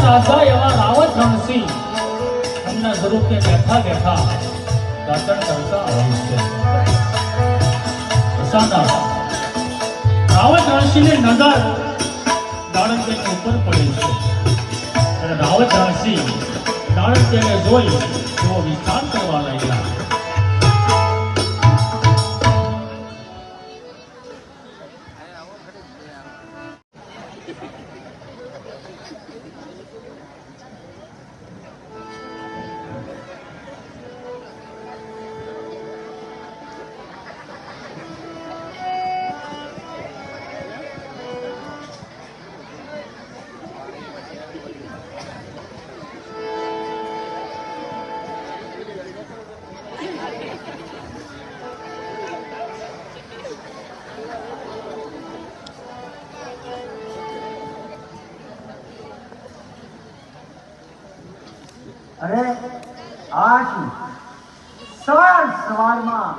રાજા એવા રાવત રણસિંહ એમના સ્વરૂપે બેઠા બેઠા દાતણ કરતા રાવત રણસિંહની દાણકદેવની ઉપર પડે છે. અને રાવત કારણ તેને જોઈ તેઓ વિચાર કરવા લાગ્યા. અરે આ સવાર સવારમાં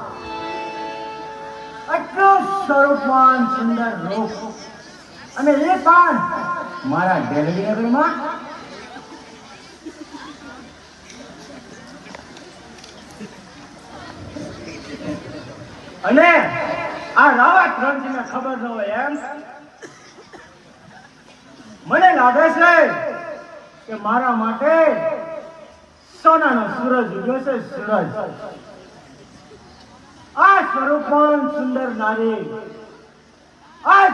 આટલું સ્વરૂપવાન સુંદર રૂપ અને એ પણ મારા ડેલડી નગરમાં. અને આ રાવત રણજીને ખબર ન હોય એમ. મને લાગે છે કે મારા માટે સોનાનો સૂરજ ઉગ્યો છે, સૂરજ. આ સ્વરૂપવાન સુંદર નારી આજ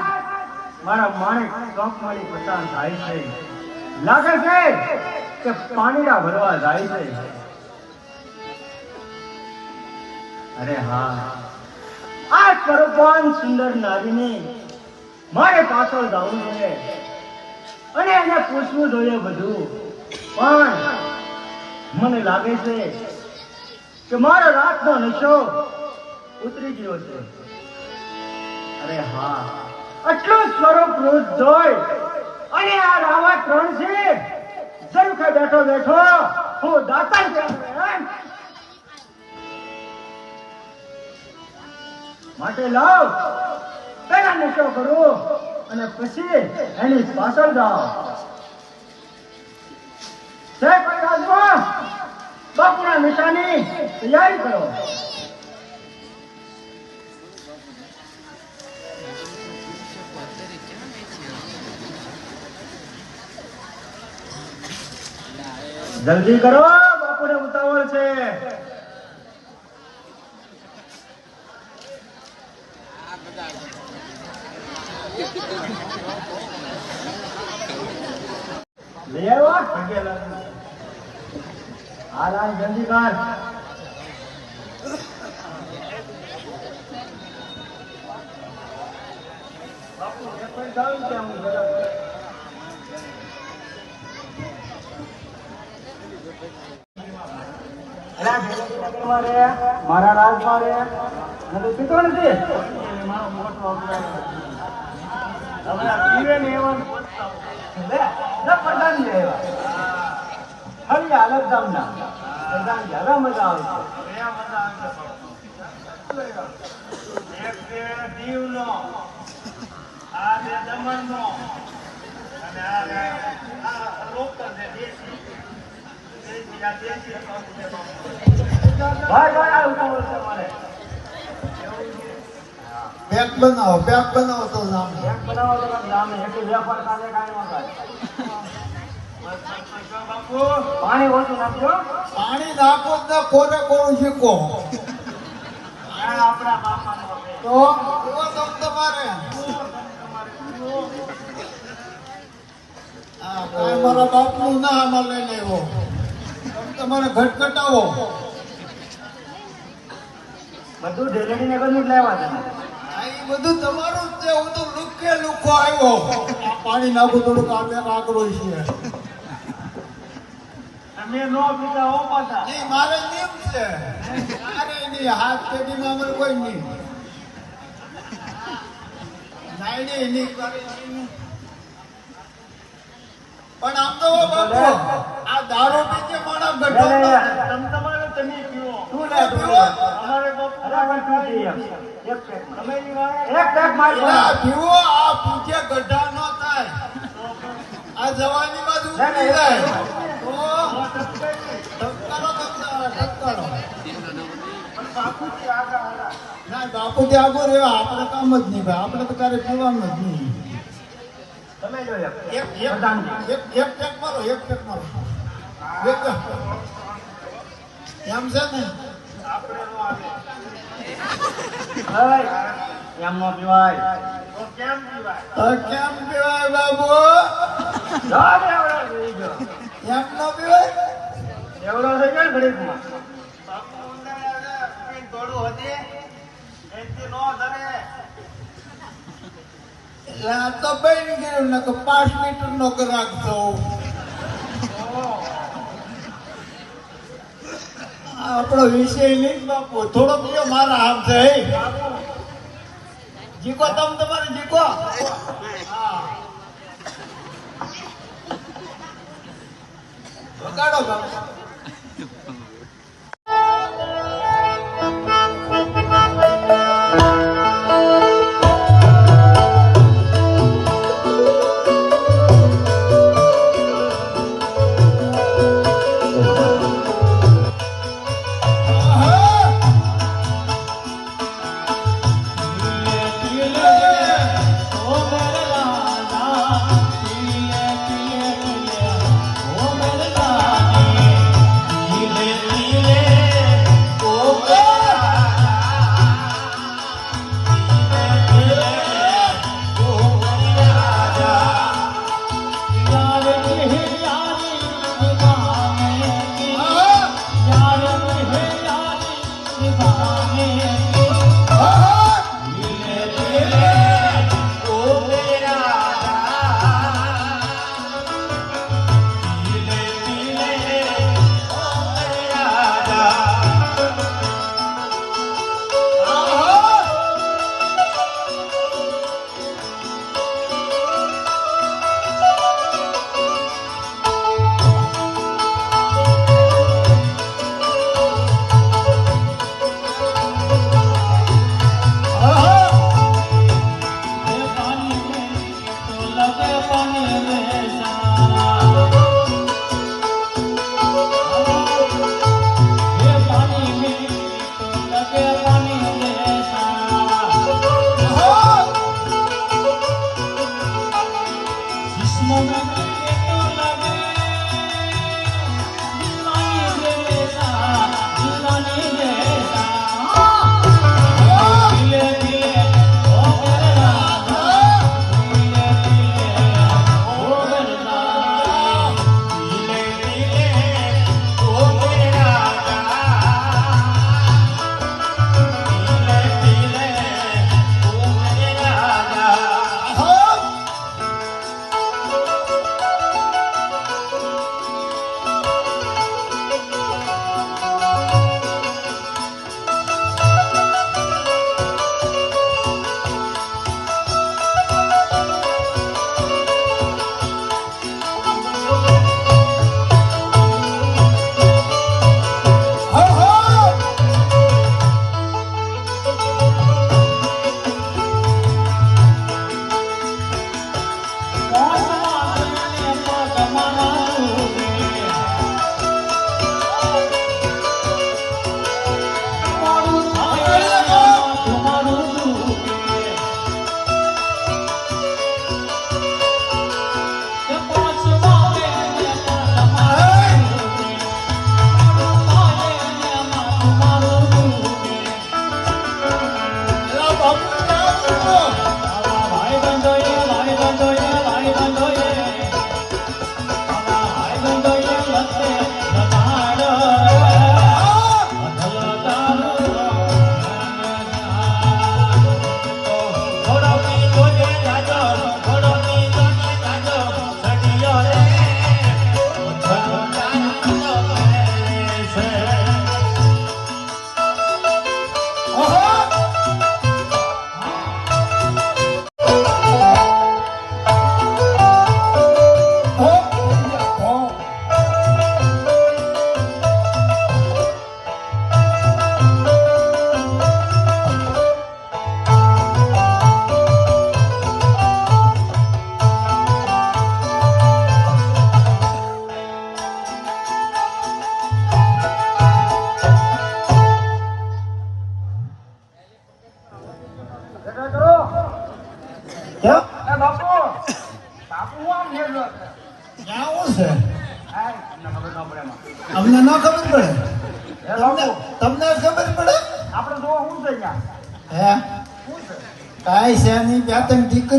મારા માણેક ચોકમાળી પસાર થાય છે. લાગે છે કે પાણીડા ભરવા જાય છે. અરે હા. આ સ્વરૂપવાન સુંદર નારીને મારે પાછળ જવું જોઈએ અને એને પૂછવું જોઈએ બધું. પણ મને લાગે છે કે મારો રાતનો નશો ઉતરી ગયો છે. અરે હા, આટલો સ્વરૂપ રોજ જોઈ અને આ રાવા ત્રણ છે. ઝરૂખે બેઠો બેઠો. હું દાતા માટે લાવ પેલા નશો કરો અને પછી એની પાછળ જાઓ. પ્રકાશમાં બાપુના નિશાની કરો. જલ્દી કરો બાપુને ઉતાવળ છે. લઈ આવ્યો. હાલ હાલ જલ્દી કર મારા રાજમાં રે મને નથી મારો મોટો. હવે પીવે એવા એવા. હરી હાલત ગામના. જરા મજા આવે છે. દીવનો આ બે દમણનો અને આ લોકલ છે દેશી પેક બનાવો પેક બનાવો તો નામ. એક બનાવો તો નામે. એક વ્યાપાર કાલે કાંઈ ન થાય. પાણી ઓછું નાખજો પાણી નાખો તો કોરે કોરું શીખો આપણા તો તમ તમારે. ના આમાં લઈને આવ્યો. તમારે ઘટઘટાવો. બધું ઢેલડી નગરનું જ લેવા બધું તમારું જ છે. હું તો આવ્યો. પાણી નાખું થોડુંક આ આગળ કાકરો છે. તમે નો પીતા હો પાછા. નહીં મારે નિયમ છે. મારે નહીં હાથ પેઢીમાં અમારે કોઈ નહીં. નાઈ નહીં નહીં કરે નહીં. પણ આમ તો બાપુ આ દારૂ પીને માણસ ગઢો તમ તમારે તમે પીવો. તું લે પીવો? અમારે તો અરે પી એક પેક તમે એક પેક મારી પીવો આ પૂછે ગઢા ન થાય. આ જવાની બાજુ જાય ના બાપુજી આગળ રહેવા આપણે કામ જ નહીં ભાઈ. આપણે તો ક્યારે પીવાનું જ નહીં. તમે જો એક એક એક પેક મારો એક પેક મારો. એમ છે ને? હવે એમ નો પીવાય કેમ પીવાય કેમ પીવાય બાબુ એમ ન પીવાય એવડો ગયો ને ઘડીકમાં એટલે આ તો બની પાંચ લીટર નો ગ્રાહક વિષય નહીં બાપુ થોડો બીજો મારા હાથ છે જીકો તમ તમારે જીકો? વગાડો બાપુ.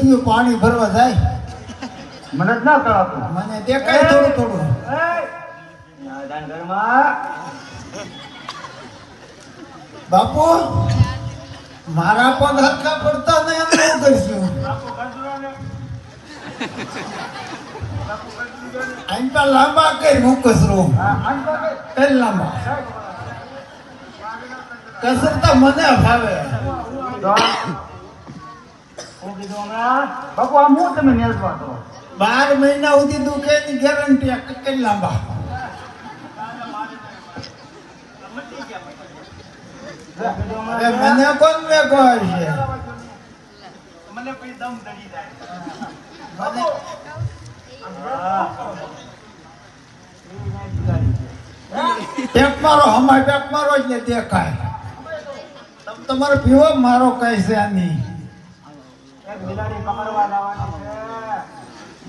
ત્રણ પાણી ભરવા જાય. મને જ ના કરાતું મને દેખાય થોડું થોડું. બાપુ મારા પગ હરખા પડતા નહીં અમે શું કરીશું તો લાંબા કઈ હું કસરો કઈ. લાંબા. કસરતા મને ભાવે હું કીધું હમણાં બાપુ હું તમે નેસવા તો બાર મહિના સુધી દુખે ની ગેરંટી કેટલી લાંબા. મને કોણ વેગો છે મને પછી દમ ચડી જાય. મને ટેપ મારો હમાય ટેપ મારો જ ને દેખાય. તમારો પીવો મારો કઈ છે આની. બિલાડી પકડવા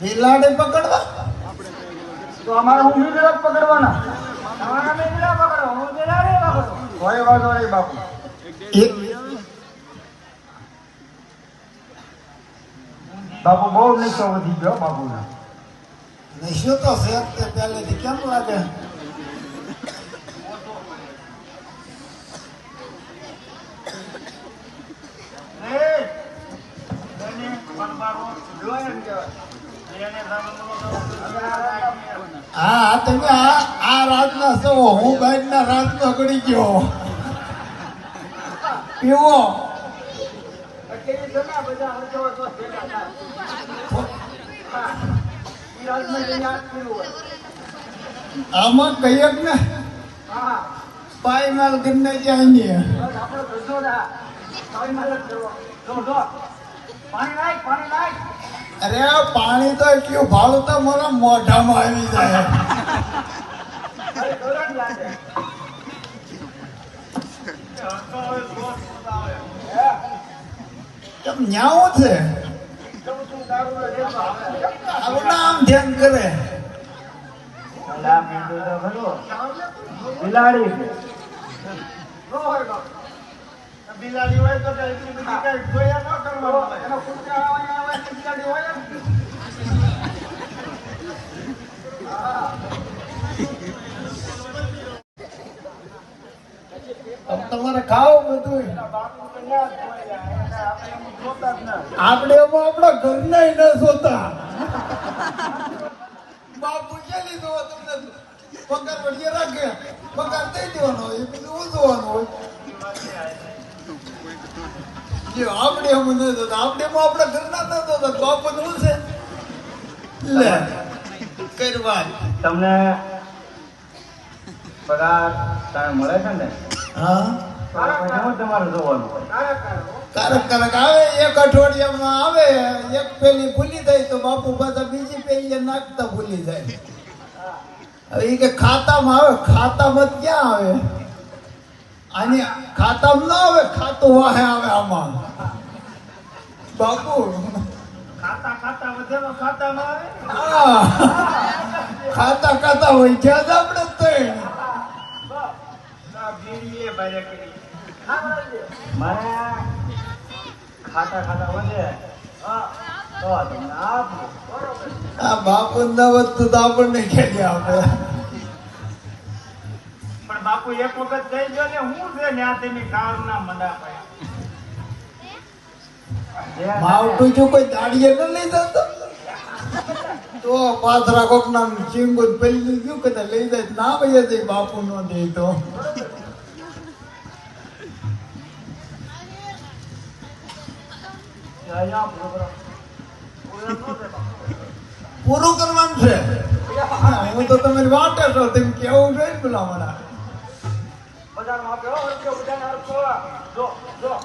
બિલાડી તો અમારે હું જ પકડવાના? તમારા પકડો હું બિલાડી પકડો. કોઈ વાંધો નહીં બાપુ. એક બાપુ બહુ નીચો વધી ગયો બાપુના. નશો તો છે તે પહેલેથી કેમ લાગે? હા, તમે આ રાતના સો હું બાજના રાતનો ગળી ગયો. પીવો. આમાં કહીએ ને પાઈ માલ ગરને જાય ને અરે પાણી તો એટલું ભાડું તો મારા મોઢામાં આવી જાય. ન્યાવું છે? નામ ધ્યાન કરે. બિલાડી છે. બિલાડી હોય તો એટલી બધી કઈ જોયા ન કરવાનું એનો કૂતરા આવે આવે તો બિલાડી હોય તમારે ખાવું બધું હોય આપણે એમ જોતા. જોતા આપણા ઘરના ન સોતા બાપુ કે લીધો તમને? પગાર વળીએ રાખે. પગાર દઈ દેવાનો હોય એ બીજું ઉજવવાનું હોય. જે આપણે એમ ન થતા આપણે એમાં આપણા ઘરના ન થતા બાપુ શું છે? લે કરવા. તમને પગાર તમે મળે છે ને? હા? તો હું ક્યારેક આવે એક અઠવાડિયામાં આવે એક પેલી ભૂલી જાય તો બાપુ પાછા બીજી પેલી નાખતા ભૂલી જાય. હવે ઈ કે ખાતામાં આવે ખાતામાં ક્યાં આવે? આની ખાતામાં ના આવે ખાતું વાહે આવે આમાં. બાપુ. ખાતા ખાતા વધેલો ખાતામાં આવે? ખાતા ખાતા હોય જ્યાં જ આપણે તો મને ખાતા ખાતા વધે. આ બાપુ ના વધતું તો આપણને કે આપણે. પણ બાપુ એક વખત કહી ગયો ને હું છે ને આ તેની કાળના મંડા જો કોઈ ન પાથરા કોક ના ચીંગુ પેલી ના નો દે નો. પૂરું કરવાનું છે? હું તો તમારી વાટે છો તેમ કેવું જોઈએ પેલા મારા? બજારમાં આપ્યો, હરખો, બજારમાં હરખો. જો, જો.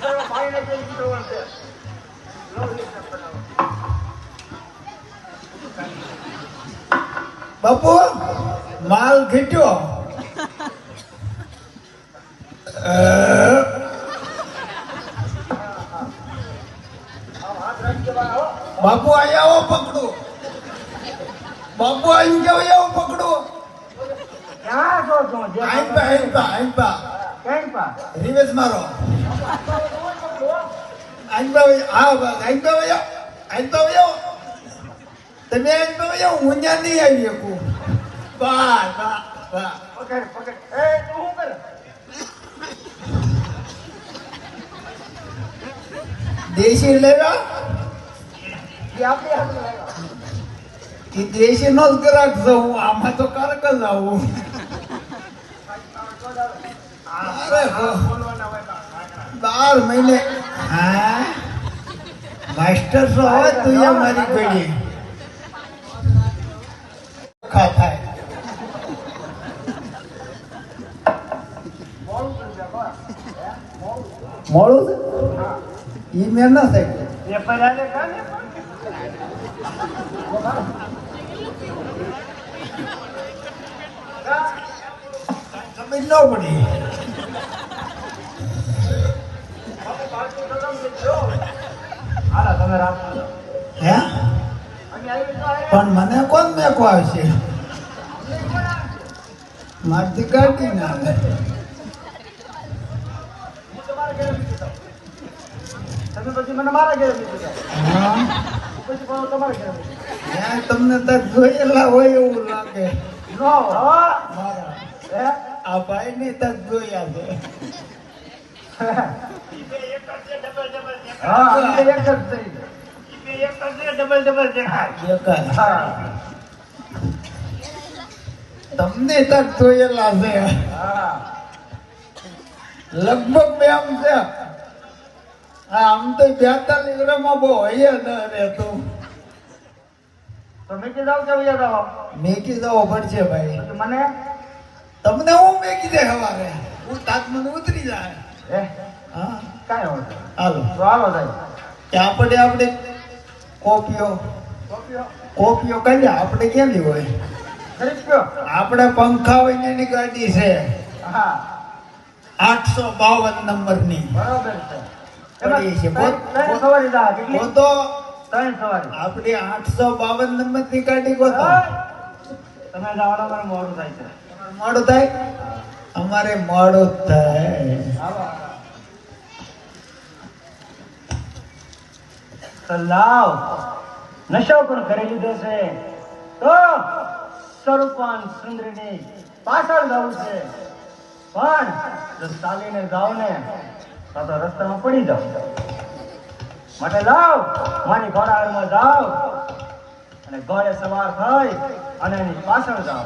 બજારમાં ભાઈને રીતે બનાવો. બાપુ માલ ઘટ્યો. બાપુ અહીંયા આવો પકડો બાપુ અહીં જાવ એવું પકડો ક્યાં છો જે આઈ પા આઈ પા આઈ પા. કેમ પા? રિવેશ મારો. આઈ આ બસ આઈ પા વયો આઈ પા વયો તમે આઈ પા હું ત્યાં નહીં આવી શકું. વાહ વાહ વાહ પકડ પકડ. એ તું શું કરે? દેશી લેવા? આપણી નો જ ગ્રાહક જવું આમાં તો કરક જ આવું. બાર મહિને. હા? માસ્ટર તો હોય તું એ મારી પેઢી થાય. મોડું ઈ મેં ના થાય. સમજ ન પડી. હે? પણ મને કોણ મેકો આવશે? મારથી કાઢી ના આવે તમને તો જોયેલા હોય એવું લાગે? આ ભાઈ ની તક જોયા છે. હા, અમે એક જ થઈ. ડબલ ડબલ દેખાય. બેકાર. હા તમને તક જોયેલા છે. હા. લગભગ બે આમ છે. આમ તો બેતાલીસ ગ્રામમાં બહુ હોય ન રહેતું તો. મેકી જાવ કે વયા જાવ? મેકી જવો પડશે ભાઈ. મને? તમને હું મેકી દે હવારે? હું તાત મને ઉતરી જાય. એ હા? કાંઈ વાંધો હાલો. તો હાલો જાય આપણે આપણે કોપીઓ કોપીઓ કઈ આપણે ક્યાંથી હોય? આપણે પંખા હોય ને એની ગાડી છે. હા. આઠસો બાવન નંબરની. બરાબર છે. ગોતો ત્રણ આઠસો બાવન નંબરની ગાડી ગોતો. તમે મોડું થાય છે. મોડું થાય? અમારે મોડું થાય. લાવ નશો પણ કરી લીધો છે, તો સ્વરૂપાન સુંદરીની પાછળ જવું છે. પણ જો ચાલીને જાઓ ને તો તો રસ્તામાં પડી જાવ માટે લાવ, મારી ઘોડામાં જાઓ અને ઘોડે સવાર થઈ અને એની પાછળ જાઓ